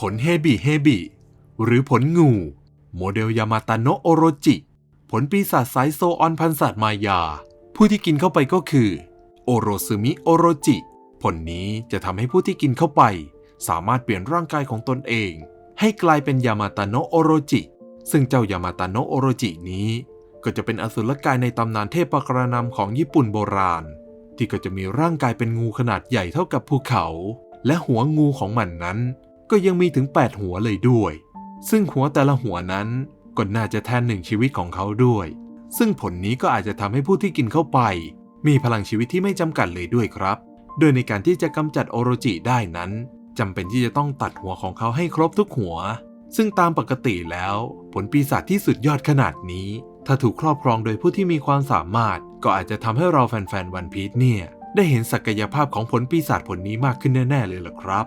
ผลเฮบิเฮบิ หรือผลงู โมเดลยามาตาโนโอโรจิ ผลปีศาจสายโซออนพันศาสตร์มายา ผู้ที่กินเข้าไปก็คือ โอโรซึมิโอโรจิ ผลนี้จะทำให้ผู้ที่กินเข้าไป สามารถเปลี่ยนร่างกายของตนเอง ให้กลายเป็นยามาตาโนโอโรจิ ซึ่งเจ้ายามาตาโนโอโรจินี้ก็จะเป็นอสุรกายในตำนานเทพกระนำของญี่ปุ่นโบราณ ที่ก็จะมีร่างกายเป็นงูขนาดใหญ่เท่ากับภูเขา และหัวงูของมันนั้น ก็ยังมีถึง 8 หัวเลยด้วย ซึ่งหัวแต่ละหัวนั้นก็น่าจะแทนหนึ่งชีวิตของเขาด้วย ซึ่งผลนี้ก็อาจจะทำให้ผู้ที่กินเข้าไป มีพลังชีวิตที่ไม่จำกัดเลยด้วยครับ โดยในการที่จะกำจัดโอโรจิได้นั้นจำเป็นที่จะต้องตัดหัวของเขาให้ครบทุกหัว ซึ่งตามปกติแล้ว ผลปีศาจที่สุดยอดขนาดนี้ ถ้าถูกครอบครองโดยผู้ที่มีความสามารถ ก็อาจจะทำให้เราแฟนๆวันพีชเนี่ยได้เห็นศักยภาพของผลปีศาจผลนี้มากขึ้นแน่ๆเลยล่ะครับ